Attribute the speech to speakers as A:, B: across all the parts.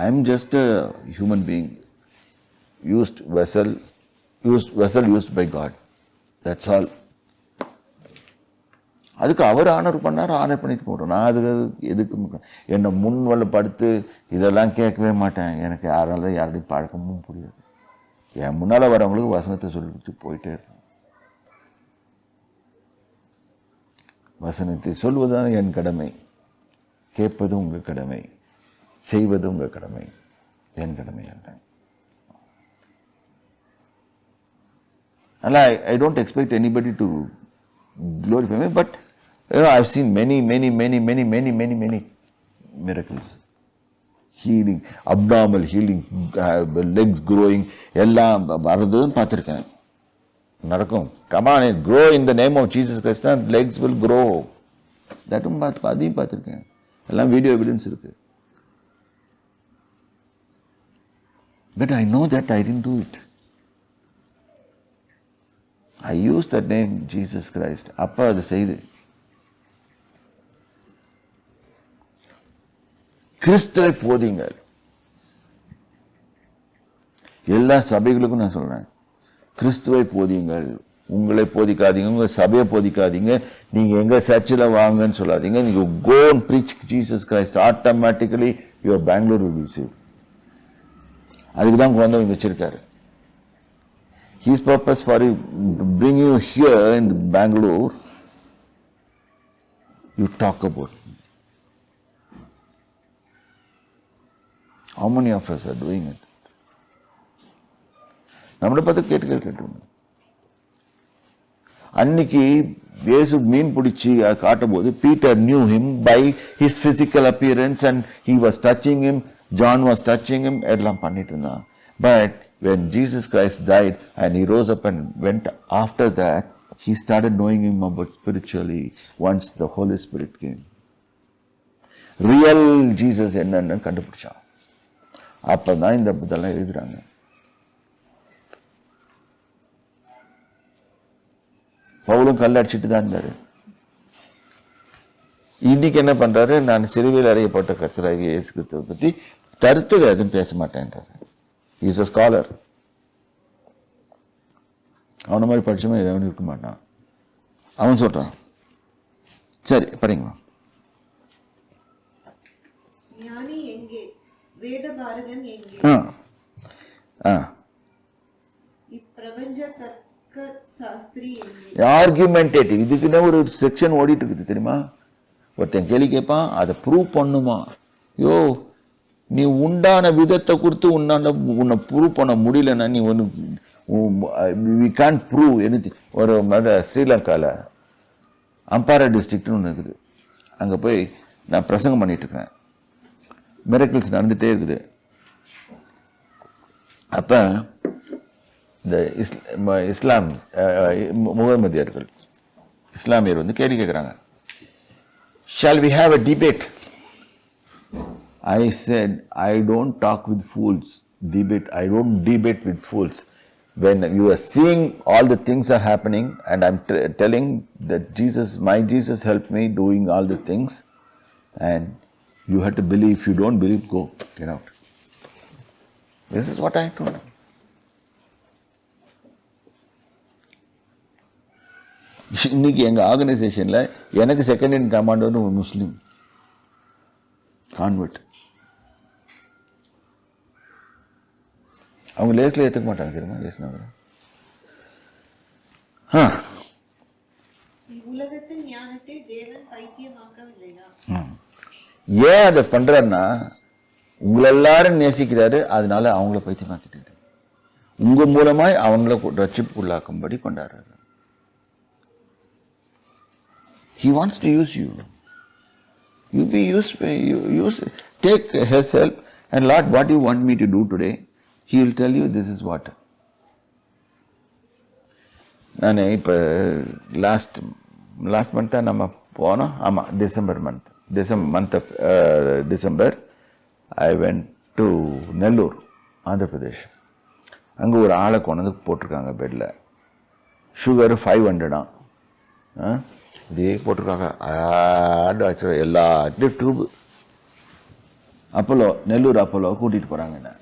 A: I am just a human being used vessel used vessel used by God that's all அதுக்கு அவர் honour பண்ணார் honour பண்ணிட்டு போட்டோம். நான் அது எதுக்கு என்னை முன் வல்ல படுத்து இதெல்லாம் கேட்கவே மாட்டேன். எனக்கு யாரால யாருடைய பழக்கமும் புரியாது. என் முன்னால் வரவங்களுக்கு வசனத்தை சொல்லி கொடுத்து போயிட்டே இருக்கேன் வசனத்தை சொல்வதுதான் என் கடமை. கேட்பது உங்கள் கடமை. செய்வது உங்கள் கடமை என் கடமை அல்ல And I, I don't expect anybody to glorify me, but you know, many many many many many many, many, many, healing abdominal healing legs growing எல்லாம் வர்றதும் பார்த்துருக்கேன் நடக்கும் come on grow in the name of Jesus Christ and legs will grow தட்டும் பார்த்து அதையும் பார்த்துருக்கேன் எல்லாம் video evidence இருக்குது but I know that I didn't do it I use the name Jesus Christ அப்போ அது செய்து. கிறிஸ்துவை போதிங்க எல்லா சபைகளுக்கும் நான் சொல்றேன். கிறிஸ்துவை போதியுங்கள் உங்களை போதிக்காதீங்க. உங்க சபையை போதிக்காதீங்க. நீங்க எங்க சர்ச்சில் வாங்கன்னு சொல்லாதீங்க. நீங்க go and preach preach Jesus Christ automatically your Bangalore will receive அதுக்கு தான் குழந்தை இங்க வச்சிருக்காரு. He's purpose for you bring you here in in Bangalore, you talk about. How many of are doing it நம்மளை பார்த்து கேட்டு கேட்டு கேட்டு அன்னைக்கு இயேசு மீன் பிடிச்சி காட்டும் போது Peter knew him by his physical appearance and he was touching him John was touching எல்லாம் பண்ணிட்டு இருந்தான். But when Jesus Christ died and he rose up and went after that he started knowing him about spiritually once the Holy Spirit came real Jesus என்னன்னு கண்டுபிடிச்சான். அப்பதான் இந்த இதெல்லாம் எழுதுறாங்க. பவுலும் கல் அடிச்சுட்டு தான் இருந்தாரு. இன்னைக்கு என்ன பண்றாரு? நான் சிறுவையில் அறியப்பட்ட கர்த்தராகிய இயேசு கிறிஸ்துவை பற்றி தருத்து எதுவும் பேச மாட்டேன்றாரு. இஸ் அ ஸ்காலர் அவனை மாதிரி படிச்சவன் எவனும் இருக்க மாட்டான். அவன் சொல்றான். சரி படிங்க ஆ. ஆ. ஆர்குமெண்டேட்டிவ் இதுக்குன்னே ஒரு செக்ஷன் ஓடிட்டு இருக்குது தெரியுமா? ஒருத்தன் கேள்வி கேட்பான் அதை ப்ரூவ் பண்ணுமா? யோ நீ உண்டான விதத்தை கொடுத்து உன்னான உன்னை ப்ரூவ் பண்ண முடியலன்னா நீ ஒன்று வி கேன் ப்ரூவ் எனி ஒரு ஸ்ரீலங்காவில் அம்பாரா டிஸ்ட்ரிக்ட்னு ஒன்று இருக்குது. அங்கே போய் நான் பிரசங்கம் பண்ணிகிட்ருக்கேன் மிரக்கிள்ஸ் நடந்துகிட்டே இருக்குது. அப்போ இந்த இஸ் ம- இஸ்லாம் முகமதியர்கள் இஸ்லாமியர் வந்து கேள்வி கேட்குறாங்க shall we have a debate I said, I don't talk with fools, debate. I don't debate with fools. When you are seeing all the things are happening, and I'm t- telling that Jesus, my Jesus helped me doing all the things, and you have to believe. If you don't believe, go, get out. This is what I told. இன்னைக்கு எங்க ஆர்கனைசேஷன்ல எனக்கு second in command வந்து ஒரு முஸ்லீம் convert அவங்க லேஸ்ல ஏற்றுக்க மாட்டாங்க தெரியுமா லேஸ்னவர் ஆ ஏன் அதை பண்றாருன்னா உங்களை எல்லாரும் நேசிக்கிறாரு அதனால அவங்கள பைத்தியமாக்கிட்டாரு உங்க மூலமாய் அவங்கள ரட்சிப்புக்குள்ளாக்கும்படி கொண்டாடுறாரு. He wants to use you. You be used, you use, take his help and Lord, what do you want me to he will tell you this is this நான் இப்போ லாஸ்ட் லாஸ்ட் மந்த்தாக நம்ம போனோம். ஆமாம் December month December month of December I went to Nellore Andhra Pradesh அங்கே ஒரு ஆளை கொண்டு வந்து போட்டிருக்காங்க பெட்டில் சுகர் ஃபைவ் ஹண்ட்ரடாம் இப்படியே போட்டிருக்காங்க. ஆடு ஆக்சுவலாக எல்லாத்தையும் டியூப் அப்போலோ நெல்லூர் அப்போலோ கூட்டிகிட்டு போகிறாங்க என்ன?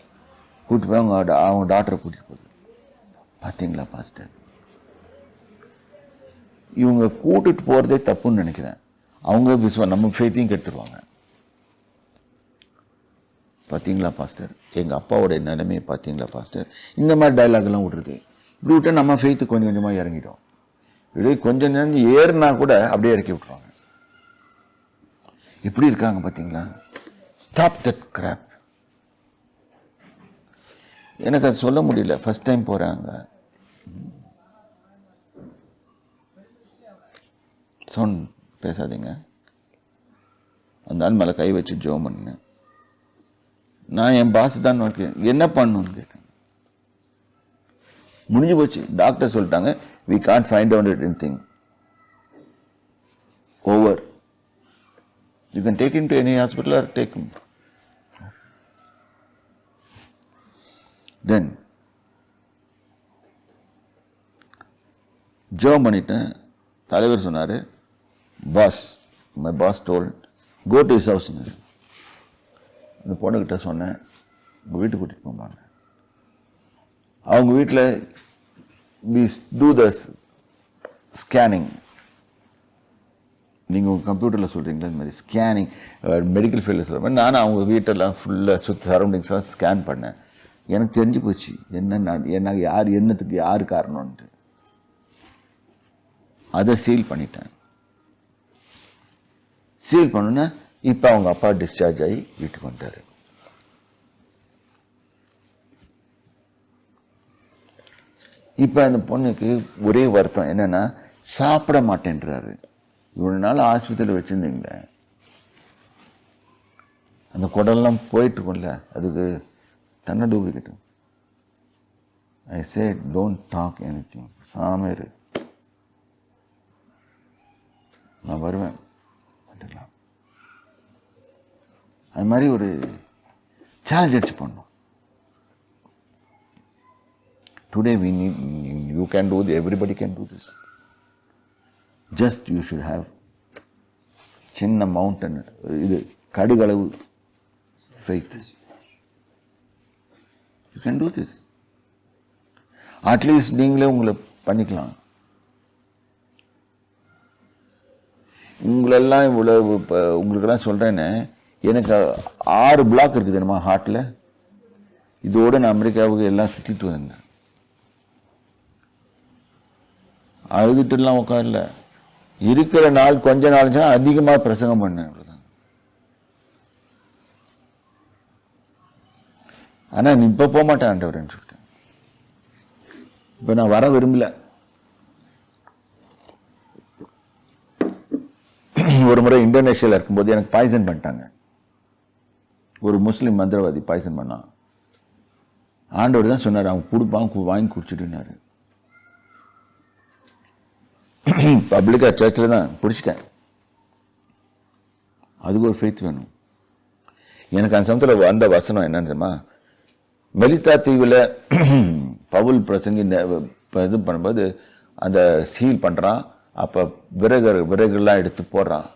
A: கூட்டிட்டு போய் அவங்க அவங்க டாக்டரை கூட்டிகிட்டு போகுது. பார்த்தீங்களா பாஸ்டர் இவங்க கூட்டிகிட்டு போகிறதே தப்புன்னு நினைக்கிறேன். அவங்க விஸ்வா நம்ம ஃபேத்தையும் கெடுத்துருவாங்க. பார்த்தீங்களா பாஸ்டர் எங்கள் அப்பாவோட நிலைமையை பார்த்தீங்களா பாஸ்டர் இந்த மாதிரி டைலாக்லாம் விட்றது. இப்படி விட்டால் நம்ம ஃபெய்த்து கொஞ்சம் கொஞ்சமாக இறங்கிடும். இப்படி கொஞ்சம் நேரம் ஏறுனா கூட அப்படியே இறக்கி விட்ருவாங்க எப்படி இருக்காங்க பார்த்தீங்களா ஸ்டாப் தட் கிராப் எனக்கு அது சொல்ல முடியல. ஃபஸ்ட் டைம் போகிறாங்க சவுண்ட் பேசாதீங்க. அந்த ஆள் மேலே கை வச்சு ஜோ பண்ணேன் நான் என் பாஸ் தான் நோக்கேன் என்ன பண்ணணும்னு கேட்டேன். முடிஞ்சு போச்சு. டாக்டர் சொல்லிட்டாங்க we can't find out it thing over you can take in to any hospital or take then Joe பண்ணிட்டேன் தலைவர் சொன்னார் boss my boss told go to his house இந்த பொண்ணுக்கிட்ட சொன்னேன் உங்கள் வீட்டுக்கு கூட்டிகிட்டு போவாங்க அவங்க வீட்டில் வி டூ த ஸ்கேனிங் நீங்கள் உங்கள் கம்ப்யூட்டரில் சொல்கிறீங்களா இந்த மாதிரி? ஸ்கேனிங் மெடிக்கல் ஃபீல்டில் சொல்கிற மாதிரி. நானும் அவங்க வீட்டெல்லாம் ஃபுல்லாக சுற்றி சரௌண்டிங்ஸ்லாம் ஸ்கேன் பண்ணேன். எனக்கு தெரிஞ்சு போச்சு. என்ன நான் என்ன யார் என்னத்துக்கு யார் காரணம்ன்ட்டு. அதை சீல் பண்ணிட்டேன். சீல் பண்ணுன்னா இப்போ அவங்க அப்பா டிஸ்சார்ஜ் ஆகி வீட்டுக்கு வந்துட்டாரு. இப்போ அந்த பொண்ணுக்கு ஒரே வருத்தம். என்னன்னா சாப்பிட மாட்டேன்றாரு. இவ்வளோ நாள் ஆஸ்பத்திரியில் வச்சுருந்தீங்களே. அந்த குடல்லாம் போயிட்டுருக்கும்ல அதுக்கு தன்னை duplicate I say don't talk any thing சாமேரு. நான் வருவேன். பார்த்துக்கலாம் அது மாதிரி ஒரு சேலஞ்ச் அடிச்சு பண்ணோம். Today we need you can do everybody can do this just you should have சின்ன மவுண்டன் இது கடுகளவு faith you can do this at least நீங்களே உங்களை பண்ணிக்கலாம். உங்களெல்லாம் இவ்வளவு இப்போ உங்களுக்கெல்லாம் சொல்கிறேன்னு எனக்கு ஆறு பிளாக் இருக்குது என்னமா ஹார்ட்டில் இதோட நான் அமெரிக்காவுக்கு எல்லாம் சுற்றிட்டு வந்தேன். அழுதுட்டுலாம் உட்காரல. இருக்கிற நாள் கொஞ்ச நாள் அதிகமாக பிரசங்கம் பண்ணேன். ஆனால் நீ இப்போ போக மாட்டேன் ஆண்டவரேன்னு சொல்லிட்டேன். இப்போ நான் வர விரும்பல. ஒரு முறை இந்தோனேஷியாவில் இருக்கும்போது எனக்கு பாய்சன் பண்ணிட்டாங்க. ஒரு முஸ்லீம் மந்திரவாதி பாய்சன் பண்ணான் ஆண்டவர் தான் சொன்னார் அவன் கொடுப்பான் வாங்கி குடிச்சிட்டுனாரு பப்ளிக்காக சர்ச்சில் தான் பிடிச்சிட்டேன். அதுக்கு ஒரு ஃபெய்த் வேணும். எனக்கு அந்த சமயத்தில் வந்த வசனம் என்னன்னு தெரியுமா? மெலித்தா தீவில் பவுல் பிரசங்கி இது பண்ணும்போது அந்த சீல் பண்ணுறான் அப்போ விறகு விறகுலாம் எடுத்து போடுறான்.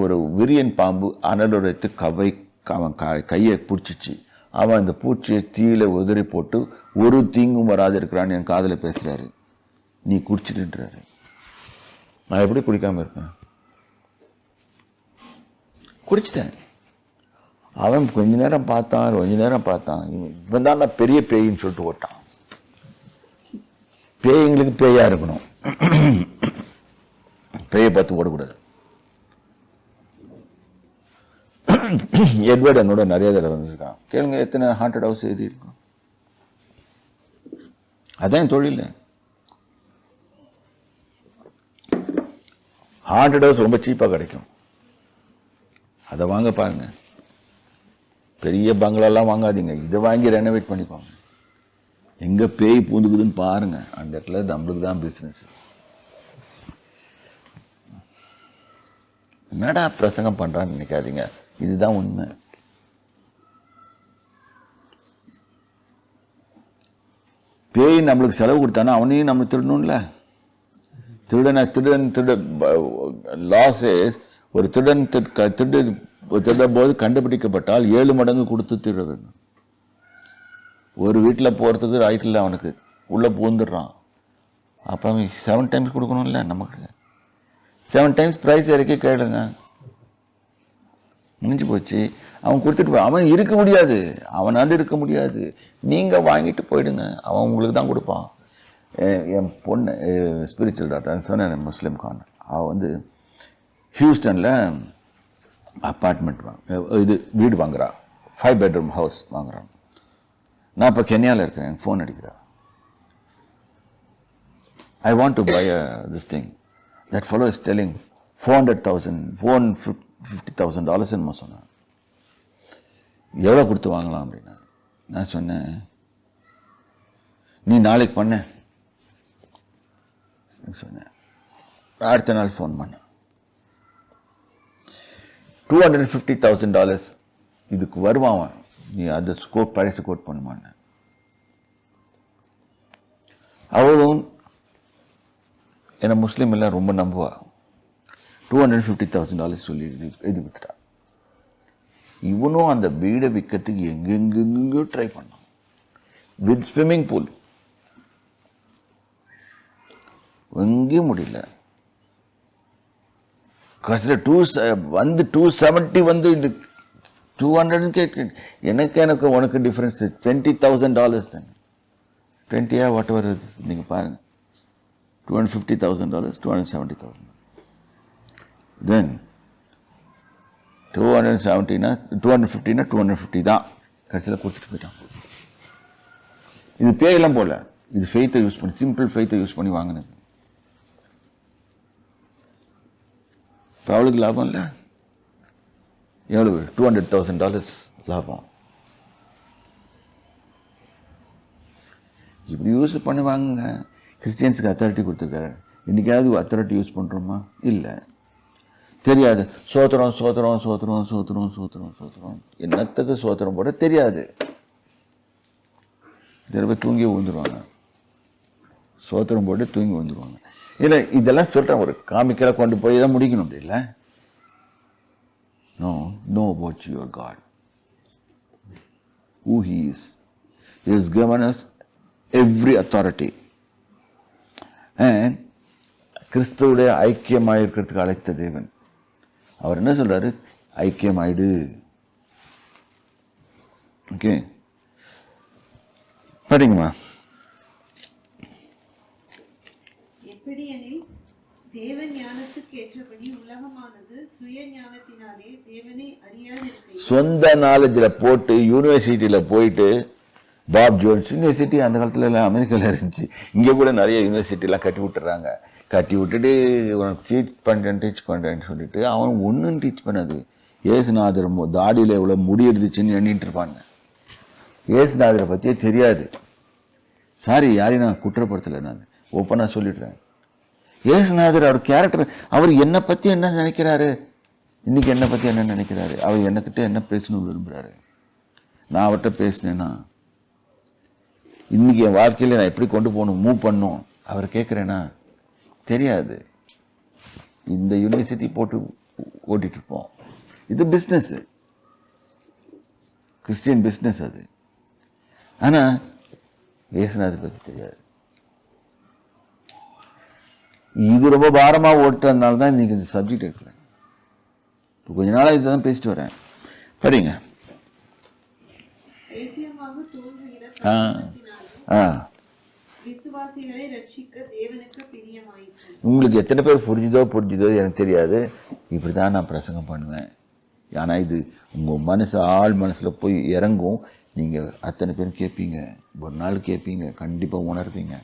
A: ஒரு விரியன் பாம்பு அனலோட எடுத்து கவை அவன் க கையை பிடிச்சிச்சு. அவன் அந்த பூச்சியை தீயில உதறி போட்டு ஒரு தீங்கும் வராது இருக்கிறான்னு என் காதில் பேசுகிறாரு நீ குடிச்சிட்டுன்றாரு நான் எப்படி குடிக்காமல் இருப்பேன் குடிச்சிட்டேன். அவன் கொஞ்ச நேரம் பார்த்தான் கொஞ்ச நேரம் பார்த்தான். இவன் இவன் தான் நான் பெரிய பேயின்னு சொல்லிட்டு ஓட்டான். பேய்ங்களுக்கு பேயாக இருக்கணும். பேயை பார்த்து ஓடக்கூடாது. எட்வர்ட் என்னோட நிறைய தடவை வந்திருக்கான். கேளுங்க எத்தனை ஹாண்டட் ஹவுஸ் எழுதி இருக்கும். அதான் தொழில். ஹாண்டட் ஹவுஸ் ரொம்ப சீப்பாக கிடைக்கும். அதை வாங்க பாருங்க. பெரிய பங்களாலாம் வாங்காதீங்க. இதை வாங்கி ரெனோவேட் பண்ணிக்கோங்க. எங்கே பேய் பூந்துக்குதுன்னு பாருங்கள் அந்த இடத்துல நம்மளுக்கு தான் பிஸ்னஸ் என்னடா பிரசங்கம் பண்ணுறான்னு நினைக்காதீங்க. இதுதான் உண்மை. பேய் நம்மளுக்கு செலவு கொடுத்தானா அவனையும் நம்ம திருடணும்ல? திருடனை திருடன் திருட லாஸ் ஒரு திருடன் திரு- க- திருடு போது கண்டுபிடிக்கப்பட்டால் ஏழு மடங்கு கொடுத்து திருட வேண்டும். ஒரு வீட்டில் போகிறதுக்கு ரைட் இல்லை அவனுக்கு. உள்ளே பூந்துடுறான். அப்போ அவன் செவன் டைம்ஸ் கொடுக்கணும்ல நமக்கு. செவன் டைம்ஸ் ப்ரைஸ் இறக்கி கேளுங்க. முடிஞ்சு போச்சு. அவன் கொடுத்துட்டு போய் அவன் இருக்க முடியாது. அவனாண்டு இருக்க முடியாது. நீங்கள் வாங்கிட்டு போயிடுங்க. அவன் உங்களுக்கு தான் கொடுப்பான். என் பொண்ணு ஸ்பிரிச்சுவல் டாக்டர்னு சொன்னேன் முஸ்லீம் கான். அவள் வந்து ஹியூஸ்டனில் அப்பார்ட்மெண்ட் வாங்க. இது வீடு வாங்குறா. ஃபைவ் பெட்ரூம் ஹவுஸ் வாங்குறான். நான் இப்போ கென்யாவில் இருக்கிறேன். எனக்கு ஃபோன் அடிக்கிறா. I want to buy this thing that fellow is telling four hundred thousand phone fifty thousand dollars என்னமோ சொன்னேன். எவ்வளோ கொடுத்து வாங்கலாம் அப்படின்னா நான் சொன்னேன் நீ நாளைக்கு பண்ண. சொன்னேன் அடுத்த நாள் ஃபோன் பண்ணேன் two hundred fifty thousand dollars இதுக்கு வருவான் அவன். நீ அந்த கோட் பரிசு கோட் பண்ணுமான்னு. அவளும் என்னை முஸ்லீம் எல்லாம் ரொம்ப நம்புவா. Two hundred fifty thousand dollars சொல்லி இது இது வித்துட்டா இவனும் அந்த வீடை விற்கிறதுக்கு எங்கெங்கெங்கோ ட்ரை பண்ணான். வித் ஸ்விம்மிங் பூல் எங்கேயும் முடியல. கடைசியில் டூ வந்து டூ செவன்ட்டி வந்து டூ ஹண்ட்ரட்னு கேட்க எனக்கு எனக்கு உனக்கு டிஃப்ரென்ஸ் டுவெண்ட்டி தௌசண்ட் டாலர்ஸ் தானே டுவெண்ட்டியா வாட் எவர் நீங்கள் பாருங்கள் two hundred fifty thousand dollars two hundred seventy thousand then two hundred செவன்ட்டினா two hundred ஃபிஃப்டினா டூ ஹண்ட்ரட் ஃபிஃப்டி தான். கடைசியில் கொடுத்துட்டு போயிட்டான். இது பேயெல்லாம் போல. இது ஃபெய்த்தை யூஸ் பண்ணி. சிம்பிள் ஃபெய்த்தை யூஸ் பண்ணி வாங்கினது. இப்போ அவளுக்கு லாபம் இல்லை. எவ்வளவு? டூ ஹண்ட்ரட் தௌசண்ட் டாலர்ஸ் லாபம். இப்படி யூஸ் பண்ணி வாங்குங்க. கிறிஸ்டியன்ஸுக்கு அத்தாரிட்டி கொடுத்துருக்காரு. இன்றைக்காவது அத்தாரிட்டி யூஸ் பண்ணுறோமா இல்லை. தெரியாது. சோத்திரம் சோத்திரம் சோத்திரம் சோத்திரம் சோத்திரம் சோத்திரம். என்னத்துக்கு சோத்திரம் போட தெரியாது. சில பேர் தூங்கி விழுந்துருவாங்க சோத்திரம் போட்டு தூங்கி வந்துடுவாங்க இல்லை இதெல்லாம் சொல்கிறேன் ஒரு காமிக்கெல்லாம் கொண்டு போய் தான் முடிக்கணும் அப்படி இல்லை? No know about your God who he is. He has given us every authority. And கிறிஸ்துவுடைய ஐக்கியமாக இருக்கிறதுக்கு அழைத்த தேவன். அவர் என்ன சொல்கிறாரு ஐக்கியமாயிடு. ஓகே படிங்கம்மா.
B: எப்படியெனில் தேவ ஞானத்துக்கு ஏற்றபடி உலகமானது சுய ஞானத்தினாலே தேவனை அறியாது
A: சொந்த நாலேஜில் போட்டு யூனிவர்சிட்டியில் போயிட்டு பாப் ஜோன்ஸ் யூனிவர்சிட்டி அந்த காலத்தில் எல்லாம் அமெரிக்காவில் இருந்துச்சு. இங்கே கூட நிறைய யூனிவர்சிட்டிலாம் கட்டி விட்டுறாங்க. கட்டி விட்டுட்டு உனக்கு டீச் பண்ணுறேன் டீச் பண்ணுறேன்னு சொல்லிட்டு அவன் ஒன்றும் டீச் பண்ணாது. ஏசுநாதர் தாடியில் எவ்வளோ முடி எடுத்துச்சுன்னு எண்ணிட்டு இருப்பாங்க. ஏசுநாதரை பற்றியே தெரியாது. சாரி யாரையும் நான் குற்றப்படுத்தலை நான். ஓப்பனாக சொல்லிடுறேன். ஏசுநாதர் அவர் கேரக்டர் அவர் என்னை பற்றி என்ன நினைக்கிறாரு? இன்றைக்கி என்னை பற்றி என்ன நினைக்கிறாரு? அவர் என்னக்கிட்ட என்ன பேசணும்னு விரும்புகிறாரு நான் அவர்கிட்ட பேசினேன்னா இன்றைக்கி என் வாழ்க்கையில் நான் எப்படி கொண்டு போகணும் மூவ் பண்ணும் அவர் கேட்குறேன்னா தெரியாது. இந்த யூனிவர்சிட்டி போட்டு ஓட்டிகிட்ருப்போம் இருப்போம். இது பிஸ்னஸ்ஸு கிறிஸ்டியன் பிஸ்னஸ் அது. ஆனால் ஏசுநாதர் பற்றி தெரியாது. இது ரொம்ப பாரமாக ஓட்டுறதுனால தான் இன்னைக்கு இந்த சப்ஜெக்ட் எடுக்கிறேன். இப்போ கொஞ்ச நாளாக இதை தான் பேசிட்டு வரேன். படிங்க
B: தோன்றுகிற
A: ஆ. உங்களுக்கு எத்தனை பேர் புரிஞ்சுதோ புரிஞ்சுதோ எனக்கு தெரியாது. இப்படி தான் நான் பிரசங்கம் பண்ணுவேன். ஆனால் இது உங்கள் மனசு ஆள் மனசில் போய் இறங்கும். நீங்கள் அத்தனை பேரும் கேட்பீங்க. ஒரு நாள் கேட்பீங்க. கண்டிப்பாக உணர்வீங்க.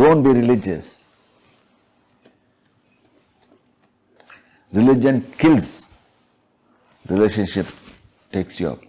A: Don't be religious religion kills relationship takes you up